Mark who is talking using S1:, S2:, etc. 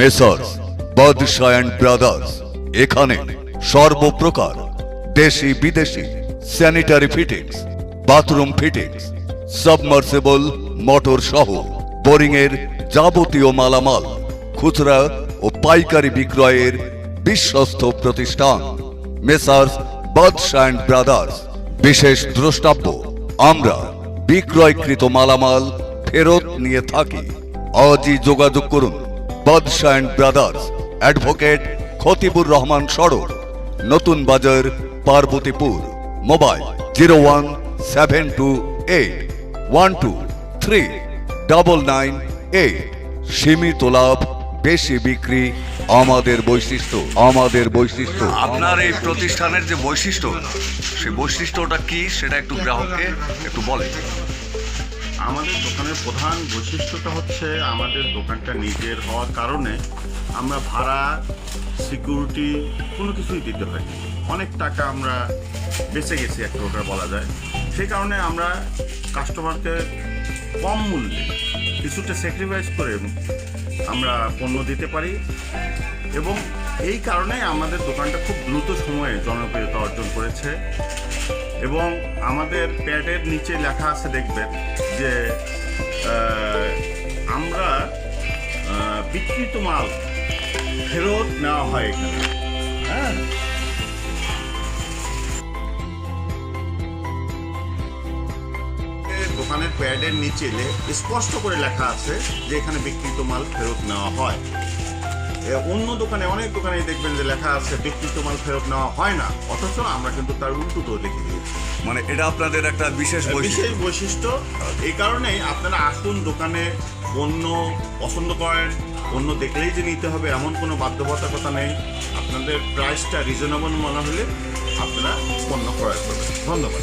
S1: Messrs বাদশাহ and brothers. এখানে সর্বপ্রকার দেশি বিদেশি sanitary fittings, bathroom fittings, submersible motor সহ বোরিং এর যাবতীয় মালামাল, খুচরা ও পাইকারি বিক্রয়ের বিশ্বস্ত প্রতিষ্ঠান। মেসার্স বাদশাহ ব্রাদার্স, বিশেষ দ্রষ্টাব্য। আমরা বিক্রয়কৃত মালামাল ফেরত নিয়ে থাকি। আজই যোগাযোগ করুন। And brothers advocate Khatibur Rahman সড়ক Natun Bazar Parbatipur mobile zero one seven two eight one two three double nine eight সীমিত লাভ বেশি বিক্রি আমাদের বৈশিষ্ট্য আমাদের বৈশিষ্ট্য
S2: আপনার এই প্রতিষ্ঠানের যে বৈশিষ্ট্য, সেই বৈশিষ্ট্যটা কি সেটা একটু গ্রাহককে একটু বলেন।
S3: আমাদের দোকানের প্রধান বৈশিষ্ট্যটা হচ্ছে আমাদের দোকানটা নিজের হওয়ার কারণে আমরা ভাড়া সিকিউরিটি কোনো কিছুই দিতে হয় অনেক টাকা আমরা বেঁচে গেছি এক প্রকার বলা যায়। সেই কারণে আমরা কাস্টমারকে কম মূল্যে কিছুটা স্যাক্রিফাইস করে আমরা পণ্য দিতে পারি এবং এই কারণে আমাদের দোকানটা খুব দ্রুত সময়ে জনপ্রিয়তা অর্জন করেছে এবং আমাদের প্যাডের নিচে লেখা আছে দেখবেন যে আমরা বিকৃত মাল ফেরত নেওয়া হয় এখানে। হ্যাঁ? দোকানের প্যাডের নিচে স্পষ্ট করে লেখা আছে যে এখানে বিকৃত মাল ফেরত নেওয়া হয়। অন্য দোকানে অনেক দোকানে দেখবেন যে লেখা আছে বিক্রিত মাল ফেরত নেওয়া হয় না। অথচ আমরা কিন্তু তার উল্টো লিখে দিয়েছি।
S2: মানে এটা আপনাদের একটা বিশেষ
S3: বিশেষ বৈশিষ্ট্য। এই কারণেই আপনারা আসুন দোকানে পণ্য পছন্দ করেন অন্য দেখলেই যে নিতে হবে এমন কোনো বাধ্যবাধকতা নেই। আপনাদের প্রাইসটা রিজনেবল মনে হলে আপনারা পণ্য ক্রয় করবেন। ধন্যবাদ।